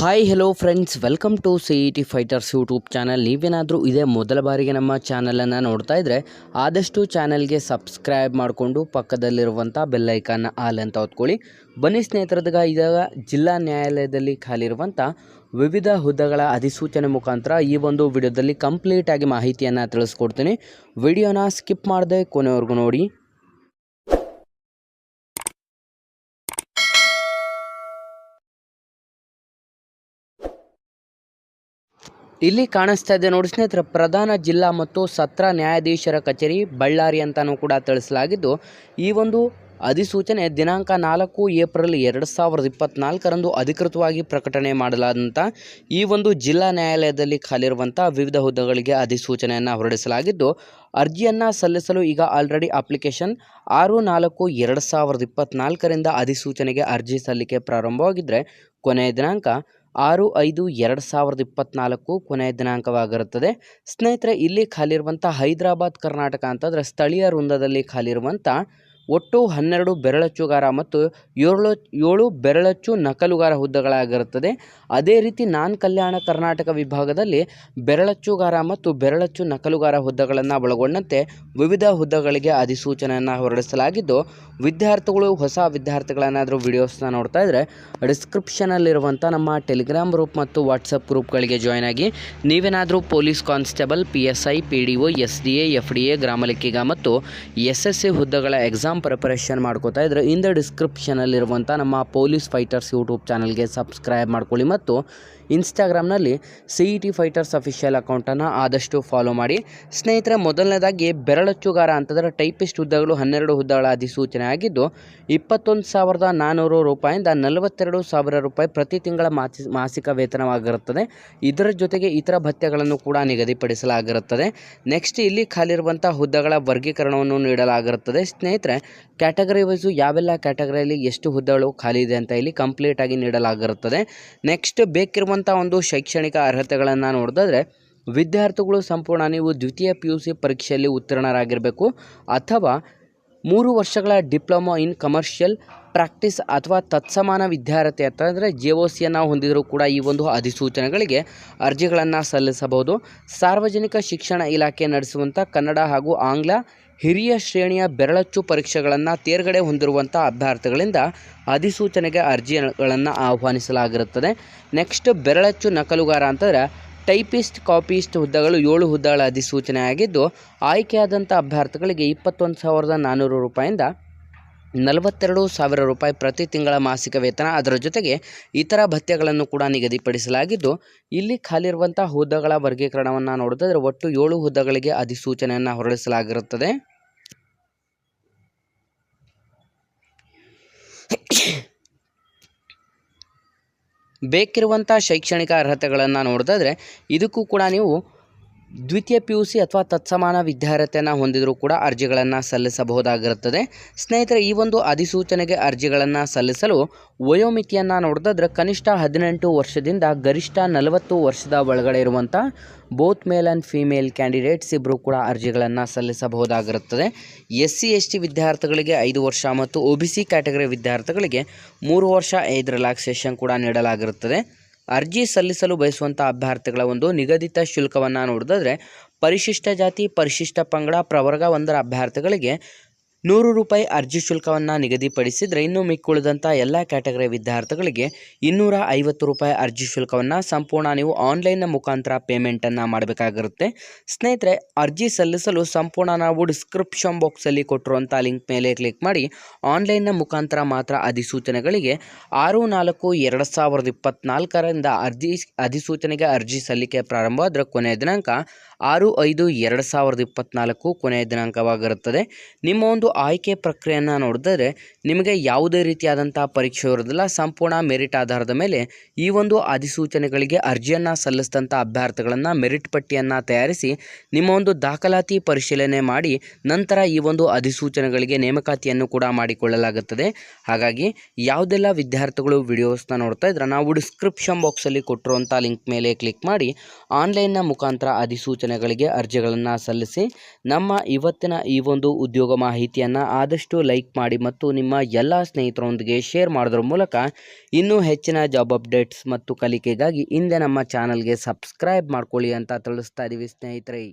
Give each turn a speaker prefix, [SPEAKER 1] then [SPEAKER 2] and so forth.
[SPEAKER 1] Hi hello friends welcome to C E T fighters YouTube channel ನೀವೇನಾದರೂ ಇದೇ ಮೊದಲ ಬಾರಿಗೆ ನಮ್ಮ ಚಾನಲನ್ನು ನೋಡ್ತಾ ಇದ್ದರೆ ಆದಷ್ಟು ಚಾನಲ್ಗೆ ಸಬ್ಸ್ಕ್ರೈಬ್ ಮಾಡಿಕೊಂಡು ಪಕ್ಕದಲ್ಲಿರುವಂಥ ಬೆಲ್ಲೈಕನ್ನ ಆಲ್ ಅಂತ ಹೊತ್ಕೊಳ್ಳಿ. ಬನ್ನಿ ಸ್ನೇಹಿತರದಾಗ, ಇದಾಗ ಜಿಲ್ಲಾ ನ್ಯಾಯಾಲಯದಲ್ಲಿ ಖಾಲಿರುವಂಥ ವಿವಿಧ ಹುದ್ದೆಗಳ ಅಧಿಸೂಚನೆ ಮುಖಾಂತರ ಈ ಒಂದು ವಿಡಿಯೋದಲ್ಲಿ ಕಂಪ್ಲೀಟಾಗಿ ಮಾಹಿತಿಯನ್ನು ತಿಳಿಸ್ಕೊಡ್ತೀನಿ. ವಿಡಿಯೋನ ಸ್ಕಿಪ್ ಮಾಡದೆ ಕೊನೆವರೆಗೂ ನೋಡಿ. ಇಲ್ಲಿ ಕಾಣಿಸ್ತಾ ಇದೆ ನೋಡಿ ಸ್ನೇಹಿತರೆ, ಪ್ರಧಾನ ಜಿಲ್ಲಾ ಮತ್ತು ಸತ್ರ ನ್ಯಾಯಾಧೀಶರ ಕಚೇರಿ ಬಳ್ಳಾರಿ ಅಂತಲೂ ಕೂಡ ತಿಳಿಸಲಾಗಿದ್ದು, ಈ ಒಂದು ಅಧಿಸೂಚನೆ ದಿನಾಂಕ ನಾಲ್ಕು ಏಪ್ರಿಲ್ ಎರಡು ಸಾವಿರದ ಇಪ್ಪತ್ನಾಲ್ಕರಂದು ಅಧಿಕೃತವಾಗಿ ಪ್ರಕಟಣೆ ಮಾಡಲಾದಂಥ ಈ ಒಂದು ಜಿಲ್ಲಾ ನ್ಯಾಯಾಲಯದಲ್ಲಿ ಖಾಲಿರುವಂಥ ವಿವಿಧ ಹುದ್ದೆಗಳಿಗೆ ಅಧಿಸೂಚನೆಯನ್ನು ಹೊರಡಿಸಲಾಗಿದ್ದು, ಅರ್ಜಿಯನ್ನು ಸಲ್ಲಿಸಲು ಈಗ ಆಲ್ರೆಡಿ ಅಪ್ಲಿಕೇಶನ್ ಆರು ನಾಲ್ಕು ಎರಡು ಸಾವಿರದ ಇಪ್ಪತ್ನಾಲ್ಕರಿಂದ ಅಧಿಸೂಚನೆಗೆ ಅರ್ಜಿ ಸಲ್ಲಿಕೆ ಪ್ರಾರಂಭವಾಗಿದ್ದರೆ ಕೊನೆಯ ದಿನಾಂಕ ಆರು ಐದು ಎರಡು ಸಾವಿರದ ಇಪ್ಪತ್ನಾಲ್ಕು ಕೊನೆಯ ದಿನಾಂಕವಾಗಿರುತ್ತದೆ. ಸ್ನೇಹಿತರೆ, ಇಲ್ಲಿ ಖಾಲಿರುವಂಥ ಹೈದರಾಬಾದ್, ಕರ್ನಾಟಕ ಅಂತಂದರೆ ಸ್ಥಳೀಯ ವೃಂದದಲ್ಲಿ ಖಾಲಿರುವಂಥ ಒಟ್ಟು ಹನ್ನೆರಡು ಬೆರಳಚ್ಚುಗಾರ ಮತ್ತು ಏಳು ಏಳು ಬೆರಳಚ್ಚು ನಕಲುಗಾರ ಹುದ್ದೆಗಳಾಗಿರುತ್ತದೆ. ಅದೇ ರೀತಿ ನಾನ್ ಕಲ್ಯಾಣ ಕರ್ನಾಟಕ ವಿಭಾಗದಲ್ಲಿ ಬೆರಳಚ್ಚುಗಾರ ಮತ್ತು ಬೆರಳಚ್ಚು ನಕಲುಗಾರ ಹುದ್ದೆಗಳನ್ನು ಒಳಗೊಂಡಂತೆ ವಿವಿಧ ಹುದ್ದೆಗಳಿಗೆ ಅಧಿಸೂಚನೆಯನ್ನು ಹೊರಡಿಸಲಾಗಿದ್ದು, ವಿದ್ಯಾರ್ಥಿಗಳು ಹೊಸ ವಿದ್ಯಾರ್ಥಿಗಳನ್ನಾದರೂ ವಿಡಿಯೋಸ್ನ ನೋಡ್ತಾ ಇದ್ದರೆ ಡಿಸ್ಕ್ರಿಪ್ಷನಲ್ಲಿರುವಂಥ ನಮ್ಮ ಟೆಲಿಗ್ರಾಮ್ ಗ್ರೂಪ್ ಮತ್ತು ವಾಟ್ಸಪ್ ಗ್ರೂಪ್ಗಳಿಗೆ ಜಾಯ್ನ್ ಆಗಿ ನೀವೇನಾದರೂ police constable, P S I, P D O, S D A, F D A, ಗ್ರಾಮಲೆಕ್ಕಿಗ ಮತ್ತು ಎಸ್ ಎಸ್ ಸಿ ಹುದ್ದೆಗಳ ಎಕ್ಸಾಮ್ ಪ್ರಿಪರೇಷನ್ ಮಾಡ್ಕೋತಾ ಇದ್ದರೆ ಇಂದ ಡಿಸ್ಕ್ರಿಪ್ಷನಲ್ಲಿರುವಂಥ ನಮ್ಮ ಪೊಲೀಸ್ ಫೈಟರ್ಸ್ ಯೂಟ್ಯೂಬ್ ಚಾನಲ್ಗೆ ಸಬ್ಸ್ಕ್ರೈಬ್ ಮಾಡ್ಕೊಳ್ಳಿ ಮತ್ತು ಇನ್ಸ್ಟಾಗ್ರಾಮ್ನಲ್ಲಿ C E T fighters official ಅಕೌಂಟನ್ನು ಆದಷ್ಟು ಫಾಲೋ ಮಾಡಿ. ಸ್ನೇಹಿತರೆ, ಮೊದಲನೇದಾಗಿ ಬೆರಳಚ್ಚುಗಾರ ಅಂತಂದರೆ ಟೈಪಿಸ್ಟ್ ಹುದ್ದೆಗಳು ಹನ್ನೆರಡು ಹುದ್ದೆಗಳ ಅಧಿಸೂಚನೆ ಆಗಿದ್ದು, ಇಪ್ಪತ್ತೊಂದು ಸಾವಿರದ ನಾನ್ನೂರು ರೂಪಾಯಿಂದ ನಲವತ್ತೆರಡು ಸಾವಿರ ರೂಪಾಯಿ ಪ್ರತಿ ತಿಂಗಳ ಮಾಸಿ, ಮಾಸಿಕ ವೇತನವಾಗಿರುತ್ತದೆ. ಇದರ ಜೊತೆಗೆ ಇತರ ಭತ್ಯೆಗಳನ್ನು ಕೂಡ ನಿಗದಿಪಡಿಸಲಾಗಿರುತ್ತದೆ. ನೆಕ್ಸ್ಟ್ ಇಲ್ಲಿ ಖಾಲಿರುವಂಥ ಹುದ್ದೆಗಳ ವರ್ಗೀಕರಣವನ್ನು ನೀಡಲಾಗಿರುತ್ತದೆ. ಸ್ನೇಹಿತರೆ ಕ್ಯಾಟಗರಿ ವೈಸು ಯಾವೆಲ್ಲ ಕ್ಯಾಟಗರಿಯಲ್ಲಿ ಎಷ್ಟು ಹುದ್ದೆಗಳು ಖಾಲಿ ಇದೆ ಅಂತ ಇಲ್ಲಿ ಕಂಪ್ಲೀಟಾಗಿ ನೀಡಲಾಗಿರುತ್ತದೆ. ನೆಕ್ಸ್ಟ್ ಬೇಕಿರುವಂಥ ಒಂದು ಶೈಕ್ಷಣಿಕ ಅರ್ಹತೆಗಳನ್ನು ನೋಡಿದ್ರೆ ವಿದ್ಯಾರ್ಥಿಗಳು ಸಂಪೂರ್ಣ ನೀವು ದ್ವಿತೀಯ ಪಿ ಯು ಸಿ ಪರೀಕ್ಷೆಯಲ್ಲಿ ಉತ್ತೀರ್ಣರಾಗಿರಬೇಕು. ಅಥವಾ ಮೂರು ವರ್ಷಗಳ ಡಿಪ್ಲೊಮಾ ಇನ್ ಕಮರ್ಷಿಯಲ್ ಪ್ರಾಕ್ಟೀಸ್ ಅಥವಾ ತತ್ಸಮಾನ ವಿದ್ಯಾರ್ಥಿ ಅಂತಂದರೆ ಜೆ ಒ ಸಿಯನ್ನು ಹೊಂದಿದರೂ ಕೂಡ ಈ ಒಂದು ಅಧಿಸೂಚನೆಗಳಿಗೆ ಅರ್ಜಿಗಳನ್ನು ಸಲ್ಲಿಸಬಹುದು. ಸಾರ್ವಜನಿಕ ಶಿಕ್ಷಣ ಇಲಾಖೆ ನಡೆಸುವಂಥ ಕನ್ನಡ ಹಾಗೂ ಆಂಗ್ಲ ಹಿರಿಯ ಶ್ರೇಣಿಯ ಬೆರಳಚ್ಚು ಪರೀಕ್ಷೆಗಳನ್ನು ತೇರ್ಗಡೆ ಹೊಂದಿರುವಂಥ ಅಭ್ಯರ್ಥಿಗಳಿಂದ ಅಧಿಸೂಚನೆಗೆ ಅರ್ಜಿಗಳನ್ನು ಆಹ್ವಾನಿಸಲಾಗಿರುತ್ತದೆ. ನೆಕ್ಸ್ಟ್ ಬೆರಳಚ್ಚು ನಕಲುಗಾರ ಅಂತಂದರೆ ಟೈಪಿಸ್ಟ್ ಕಾಪಿಸ್ಟ್ ಹುದ್ದೆಗಳು ಏಳು ಹುದ್ದೆಗಳ ಅಧಿಸೂಚನೆ ಆಗಿದ್ದು ಆಯ್ಕೆಯಾದಂಥ ಅಭ್ಯರ್ಥಿಗಳಿಗೆ ಇಪ್ಪತ್ತೊಂದು ಸಾವಿರದ ನಾನ್ನೂರು ರೂಪಾಯಿಂದ ನಲವತ್ತೆರಡು ಸಾವಿರ ರೂಪಾಯಿ ಪ್ರತಿ ತಿಂಗಳ ಮಾಸಿಕ ವೇತನ. ಅದರ ಜೊತೆಗೆ ಇತರ ಭತ್ಯೆಗಳನ್ನು ಕೂಡ ನಿಗದಿಪಡಿಸಲಾಗಿದ್ದು, ಇಲ್ಲಿ ಖಾಲಿರುವಂಥ ಹುದ್ದೆಗಳ ವರ್ಗೀಕರಣವನ್ನು ನೋಡಿದ್ರೆ ಒಟ್ಟು ಏಳು ಹುದ್ದೆಗಳಿಗೆ ಅಧಿಸೂಚನೆಯನ್ನು ಹೊರಡಿಸಲಾಗಿರುತ್ತದೆ. ಬೇಕಿರುವಂಥ ಶೈಕ್ಷಣಿಕ ಅರ್ಹತೆಗಳನ್ನು ನೋಡಿದ್ರೆ ಇದಕ್ಕೂ ಕೂಡ ನೀವು ದ್ವಿತೀಯ ಪಿ ಯು ಸಿ ಅಥವಾ ತತ್ಸಮಾನ ವಿದ್ಯಾರ್ಹತೆಯನ್ನು ಹೊಂದಿದರೂ ಕೂಡ ಅರ್ಜಿಗಳನ್ನು ಸಲ್ಲಿಸಬಹುದಾಗಿರುತ್ತದೆ. ಸ್ನೇಹಿತರೆ, ಈ ಒಂದು ಅಧಿಸೂಚನೆಗೆ ಅರ್ಜಿಗಳನ್ನು ಸಲ್ಲಿಸಲು ವಯೋಮಿತಿಯನ್ನು ನೋಡಿದ್ರೆ ಕನಿಷ್ಠ ಹದಿನೆಂಟು ವರ್ಷದಿಂದ ಗರಿಷ್ಠ ನಲವತ್ತು ವರ್ಷದ ಒಳಗಡೆ ಇರುವಂಥ both male and female candidates ಇಬ್ಬರು ಕೂಡ ಅರ್ಜಿಗಳನ್ನು ಸಲ್ಲಿಸಬಹುದಾಗಿರುತ್ತದೆ. ಎಸ್ ಸಿ ಎಸ್ ಟಿ ವಿದ್ಯಾರ್ಥಿಗಳಿಗೆ ಐದು ವರ್ಷ ಮತ್ತು ಒ ಬಿ ಸಿ ಕ್ಯಾಟಗರಿ ವಿದ್ಯಾರ್ಥಿಗಳಿಗೆ ಮೂರು ವರ್ಷ ಐದು ರಿಲ್ಯಾಕ್ಸೇಷನ್ ಕೂಡ ನೀಡಲಾಗಿರುತ್ತದೆ. ಅರ್ಜಿ ಸಲ್ಲಿಸಲು ಬಯಸುವಂಥ ಅಭ್ಯರ್ಥಿಗಳ ಒಂದು ನಿಗದಿತ ಶುಲ್ಕವನ್ನು ನೋಡಿದ್ರೆ ಪರಿಶಿಷ್ಟ ಜಾತಿ, ಪರಿಶಿಷ್ಟ ಪಂಗಡ, ಪ್ರವರ್ಗ ಒಂದರ ಅಭ್ಯರ್ಥಿಗಳಿಗೆ ನೂರು ರೂಪಾಯಿ ಅರ್ಜಿ ಶುಲ್ಕವನ್ನು ನಿಗದಿಪಡಿಸಿದರೆ ಇನ್ನು ಮಿಕ್ಕುಳಿದಂಥ ಎಲ್ಲ ಕ್ಯಾಟಗರಿ ವಿದ್ಯಾರ್ಥಿಗಳಿಗೆ ಇನ್ನೂರ ಐವತ್ತು ರೂಪಾಯಿ ಅರ್ಜಿ ಶುಲ್ಕವನ್ನು ಸಂಪೂರ್ಣ ನೀವು ಆನ್ಲೈನ್ನ ಮುಖಾಂತರ ಪೇಮೆಂಟನ್ನು ಮಾಡಬೇಕಾಗಿರುತ್ತೆ. ಸ್ನೇಹಿತರೆ, ಅರ್ಜಿ ಸಲ್ಲಿಸಲು ಸಂಪೂರ್ಣ ನಾವು ಡಿಸ್ಕ್ರಿಪ್ಷನ್ ಬಾಕ್ಸಲ್ಲಿ ಕೊಟ್ಟಿರುವಂಥ ಲಿಂಕ್ ಮೇಲೆ ಕ್ಲಿಕ್ ಮಾಡಿ, ಆನ್ಲೈನ್ನ ಮುಖಾಂತರ ಮಾತ್ರ ಅಧಿಸೂಚನೆಗಳಿಗೆ ಆರು ನಾಲ್ಕು ಎರಡು ಸಾವಿರದ ಇಪ್ಪತ್ತ್ನಾಲ್ಕರಿಂದ ಅರ್ಜಿ, ಅಧಿಸೂಚನೆಗೆ ಅರ್ಜಿ ಸಲ್ಲಿಕೆ ಪ್ರಾರಂಭವಾದರೆ ಕೊನೆಯ ದಿನಾಂಕ ಆರು ಐದು ಎರಡು ಸಾವಿರದ ಇಪ್ಪತ್ನಾಲ್ಕು ಕೊನೆಯ ದಿನಾಂಕವಾಗಿರುತ್ತದೆ. ನಿಮ್ಮ ಒಂದು ಆಯ್ಕೆ ಪ್ರಕ್ರಿಯೆಯನ್ನು ನೋಡಿದರೆ ನಿಮಗೆ ಯಾವುದೇ ರೀತಿಯಾದಂಥ ಪರೀಕ್ಷೆ ಇರೋದಿಲ್ಲ ಸಂಪೂರ್ಣ ಮೆರಿಟ್ ಆಧಾರದ ಮೇಲೆ ಈ ಒಂದು ಅಧಿಸೂಚನೆಗಳಿಗೆ ಅರ್ಜಿಯನ್ನು ಸಲ್ಲಿಸಿದಂಥ ಅಭ್ಯರ್ಥಿಗಳನ್ನು, ಮೆರಿಟ್ ಪಟ್ಟಿಯನ್ನು ತಯಾರಿಸಿ ನಿಮ್ಮ ಒಂದು ದಾಖಲಾತಿ ಪರಿಶೀಲನೆ ಮಾಡಿ ನಂತರ ಈ ಒಂದು ಅಧಿಸೂಚನೆಗಳಿಗೆ ನೇಮಕಾತಿಯನ್ನು ಕೂಡ ಮಾಡಿಕೊಳ್ಳಲಾಗುತ್ತದೆ. ಹಾಗಾಗಿ ಯಾವುದೆಲ್ಲ ವಿದ್ಯಾರ್ಥಿಗಳು ವಿಡಿಯೋಸ್ನ ನೋಡ್ತಾ ಇದ್ರೆ, ನಾವು ಡಿಸ್ಕ್ರಿಪ್ಷನ್ ಬಾಕ್ಸಲ್ಲಿ ಕೊಟ್ಟಿರುವಂಥ ಲಿಂಕ್ ಮೇಲೆ ಕ್ಲಿಕ್ ಮಾಡಿ, ಆನ್ಲೈನ್ನ ಮುಖಾಂತರ ಅಧಿಸೂಚನೆ ಯೋಜನೆಗಳಿಗೆ ಅರ್ಜಿಗಳನ್ನು ಸಲ್ಲಿಸಿ ನಮ್ಮ ಇವತ್ತಿನ ಈ ಒಂದು ಉದ್ಯೋಗ ಮಾಹಿತಿಯನ್ನು ಆದಷ್ಟು ಲೈಕ್ ಮಾಡಿ ಮತ್ತು ನಿಮ್ಮ ಎಲ್ಲ ಸ್ನೇಹಿತರೊಂದಿಗೆ ಶೇರ್ ಮಾಡೋದ್ರ ಮೂಲಕ ಇನ್ನೂ ಹೆಚ್ಚಿನ ಜಾಬ್ ಅಪ್ಡೇಟ್ಸ್ ಮತ್ತು ಕಲಿಕೆಗಾಗಿ ಹಿಂದೆ ನಮ್ಮ ಚಾನಲ್ಗೆ ಸಬ್ಸ್ಕ್ರೈಬ್ ಮಾಡ್ಕೊಳ್ಳಿ ಅಂತ ತಿಳಿಸ್ತಾ ಇದ್ದೀವಿ ಸ್ನೇಹಿತರೆ.